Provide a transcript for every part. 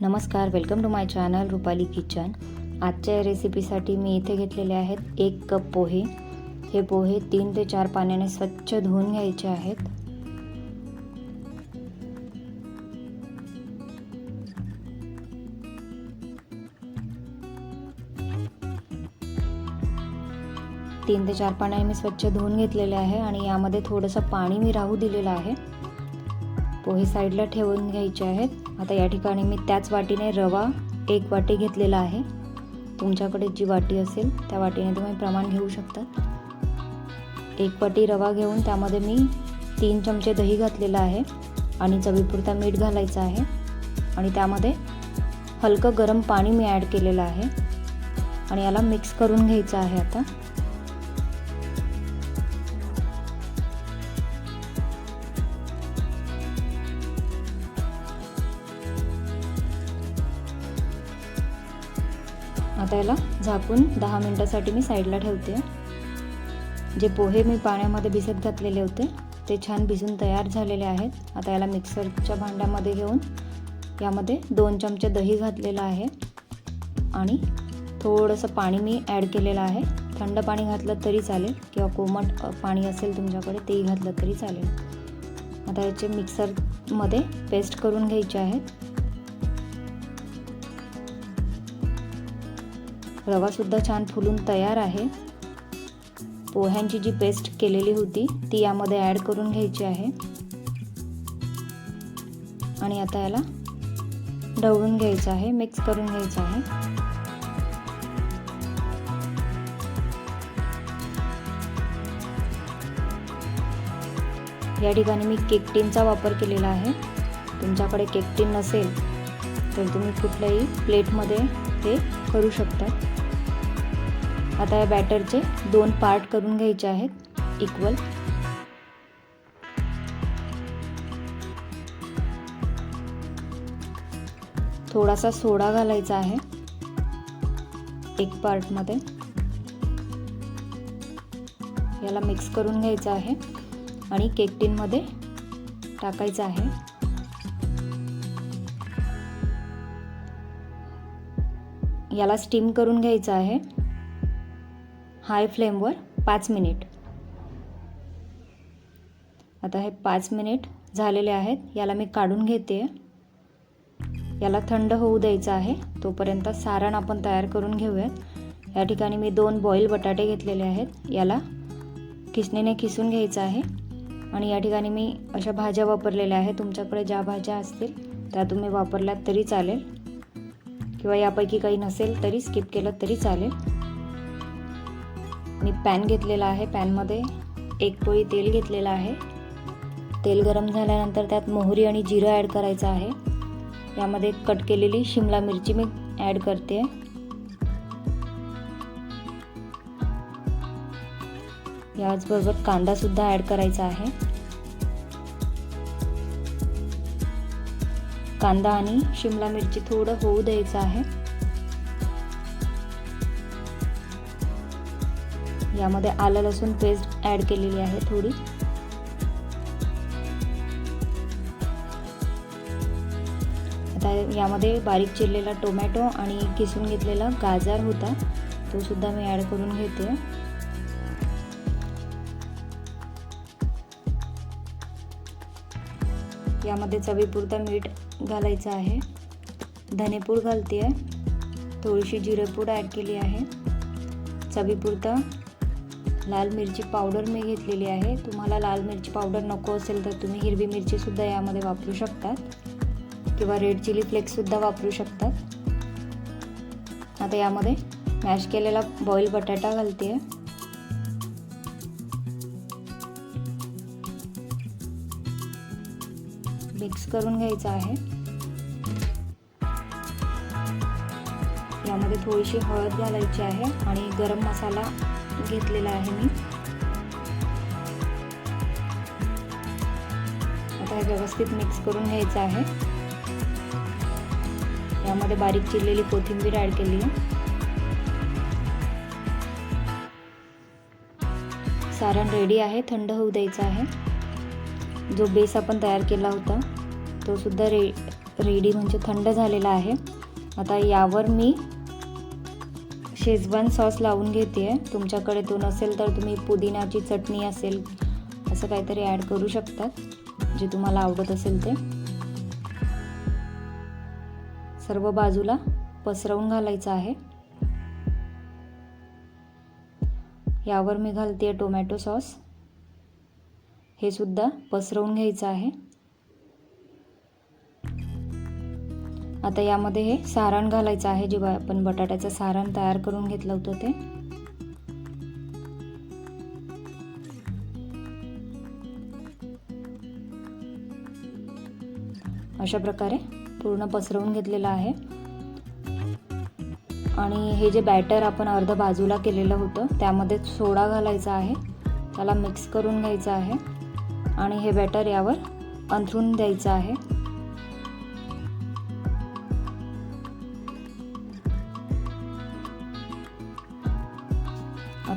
नमस्कार welcome to my channel Rupali kitchen आजच्या रेसिपीसाठी मी इथे घेतलेले आहेत एक कप पोहे. हे पोहे तीन ते चार पाण्याने स्वच्छ धुवून घ्यायचे आहेत. तीन ते चार पाण्याने मी स्वच्छ धुवून घेतलेले आहे आणि यामध्ये थोडंसं पाणी मी राहू दिलेलं आहे. पोहे साईडला ठेवून घ्यायचे आहेत. आता या ठिकाणी मी त्याच वाटीने रवा एक वाटी घेतलेला आहे. तुमच्याकडे जी वाटी असेल त्या वाटीने तुम्ही प्रमाण घेऊ शकता एक वाटी रवा घेऊन त्यामध्ये मी तीन चमचे दही घातलेलं आहे आणि चवीपुरता मीठ घालायचं आहे. आणि त्यामध्ये हलकं गरम पाणी मी ॲड केलेलं आहे. आणि याला मिक्स करून घ्यायचं आहे आता. आता याला झाकून दहा मिनटासाठी मी साईडला ठेवते. जे पोहे मी पाण्यामध्ये भिजत घातलेले होते ते छान भिजून तयार झालेले आहेत. आता याला मिक्सरच्या भांड्यामध्ये घेऊन यामध्ये दोन चमचे दही घातलेलं आहे आणि थोडंसं पाणी मी ॲड केलेलं आहे. थंड पाणी घातलं तरी चालेल किंवा कोमट पाणी असेल तुमच्याकडे तेही घातलं तरी चालेल. आता याचे मिक्सरमध्ये पेस्ट करून घ्यायचे आहेत. रवासुद्धा छान फुलून तयार आहे. पोह्यांची जी पेस्ट केलेली होती ती यामध्ये ॲड करून घ्यायची आहे. आणि आता याला ढवळून घ्यायचं आहे मिक्स करून घ्यायचं आहे. या ठिकाणी मी केक टीनचा वापर केलेला आहे. तुमच्याकडे केक टीन नसेल तर तुम्ही कुठल्याही प्लेटमध्ये ते करू शकता. आता या बॅटरचे दोन पार्ट करून घ्यायचे आहेत. इक्वल. थोडासा सोडा घालायचा आहे. एक पार्टमध्ये याला मिक्स करून घ्यायचं आहे आणि केक टीनमध्ये टाकायचं आहे. याला स्टीम करून घ्यायचं आहे. हाय फ्लेमवर पाच मिनिट. आता हे पाच मिनिट झालेले आहेत. याला मी काढून घेते. याला थंड होऊ द्यायचं आहे. तोपर्यंत सारण आपण तयार करून घेऊयात. या ठिकाणी मी दोन बॉईल बटाटे घेतलेले आहेत. याला किसणीने खिसून घ्यायचं आहे. आणि या ठिकाणी मी अशा भाज्या वापरलेल्या आहेत. तुमच्याकडे ज्या भाज्या असतील त्या तुम्ही वापरल्यात तरी चालेल. किंवा यापैकी काही नसेल तरी स्किप केलं तरी चालेल. मी पॅन घेतलेला आहे. पॅनमध्ये एक पोळी तेल घेतलेलं आहे. तेल गरम झाल्यानंतर त्यात मोहरी आणि जिरं ॲड करायचं आहे. यामध्ये कट केलेली शिमला मिरची मी ॲड करते. याचबरोबर कांदासुद्धा ॲड करायचा आहे. कांदा आणि शिमला मिरची थोडं होऊ द्यायचं आहे. यामध्ये आलं लसूण पेस्ट ॲड केलेली आहे थोडी. आता यामध्ये बारीक चिरलेला टोमॅटो आणि किसून घेतलेला गाजर होता तो सुद्धा मी ॲड करून घेते. यामध्ये चवीपुरता मीठ घालायचं आहे. धनेपूड घालते आहे थोडीशी जिरेपूड ॲड केली आहे. चवीपुरता लाल मिरची पावडर मी घेतलेली आहे. तुम्हाला लाल मिरची पावडर नको असेल तर तुम्ही हिरवी मिरचीसुद्धा यामध्ये वापरू शकतात. किंवा रेड चिली फ्लेक्ससुद्धा वापरू शकतात. आता यामध्ये मॅश केलेला बॉईल बटाटा घालते आहे मिक्स करून घ्यायचं आहे. यामध्ये थोडीशी हळद घालायची आहे आणि गरम मसाला घेतलेला आहे मी. आता हे व्यवस्थित मिक्स करून घ्यायचं आहे. यामध्ये बारीक चिरलेली कोथिंबीर ॲड केली आहे. सारण रेडी आहे थंड होऊ द्यायचं आहे. जो बेस आपण तयार केला होता तो सुद्धा रे रेडी म्हणजे थंड झालेला आहे. आता यावर मी शेजवान सॉस लावून घेते आहे तुमच्याकडे तो नसेल तर तुम्ही पुदिनाची चटणी असेल असं काहीतरी ॲड करू शकतात जे तुम्हाला आवडत असेल ते. सर्व बाजूला पसरवून घालायचं आहे. यावर मी घालते टोमॅटो सॉस हे सुद्धा पसरवून घ्यायचं आहे. आता यामध्ये हे सारण घालायचं आहे जे आपण बटाट्याचं सारण तयार करून घेतलं होतं ते. अशा प्रकारे पूर्ण पसरवून घेतलेलं आहे. आणि हे जे बॅटर आपण अर्ध बाजूला केलेलं होतं त्यामध्ये सोडा घालायचा आहे. त्याला मिक्स करून घ्यायचं आहे. आणि हे बॅटर यावर अंथरून द्यायचं आहे.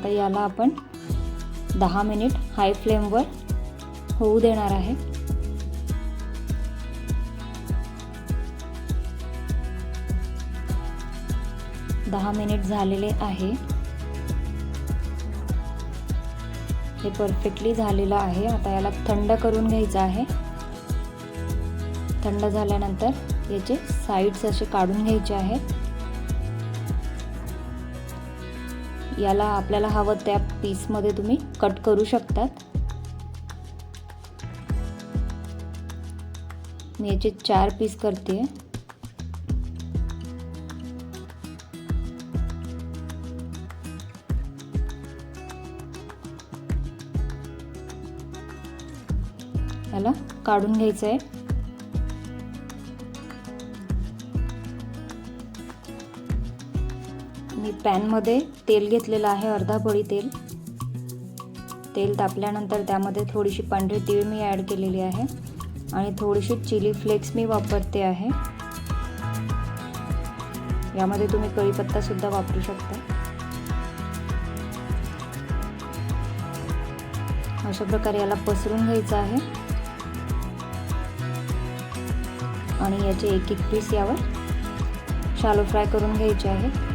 आता याला आपण दहा मिनिट हाय फ्लेमवर होऊ देणार आहे. दहा मिनिट झालेले आहे. हे परफेक्टली झालेलं आहे. आता याला थंड करून घ्यायचं आहे. थंड झाल्यानंतर याचे साईड्स असे काढून घ्यायचे आहेत. याला आपल्याला हवं त्या पीसमध्ये तुम्ही कट करू शकतात. मी याचे चार पीस करते. याला काढून घ्यायचं आहे मी पॅनमध्ये तेल घेतलेलं आहे अर्धा पळी तेल. तेल तापल्यानंतर त्यामध्ये थोडीशी पांढरी तीळ मी ॲड केलेली आहे आणि थोडीशी चिली फ्लेक्स मी वापरते आहे. यामध्ये तुम्ही कढीपत्तासुद्धा वापरू शकता. अशा प्रकारे याला पसरून घ्यायचं आहे. आणि याचे एक एक पीस यावर शालो फ्राय करून घ्यायचे आहेत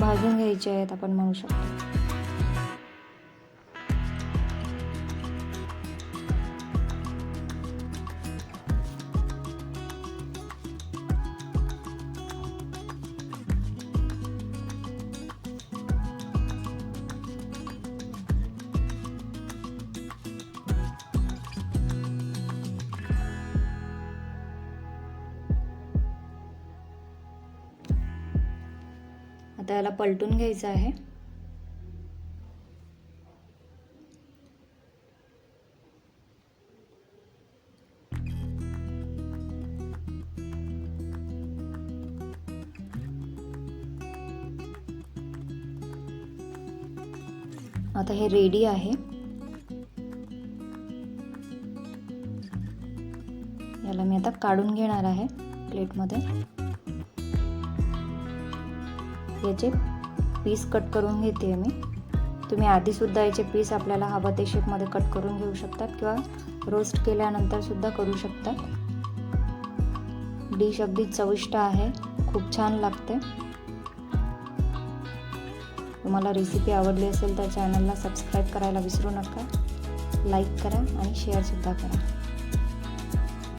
भाजून घ्यायचे आहेत आपण म्हणू शकतो आता याला पलटून घ्यायचं आहे. आता हे रेडी आहे. याला मी आता काढून घेणार आहे प्लेटमध्ये याचे पीस कट करून घेते मी. तुम्ही आधीसुद्धा याचे पीस आपल्याला हवं ते शेपमध्ये कट करून घेऊ शकतात किंवा रोस्ट केल्यानंतर सुद्धा करू शकतात. डिश अगदी चविष्ट आहे. खूप छान लागते. तुम्हाला रेसिपी आवडली असेल तर चॅनलला सबस्क्राईब करायला विसरू नका. लाईक करा आणि शेअरसुद्धा करा.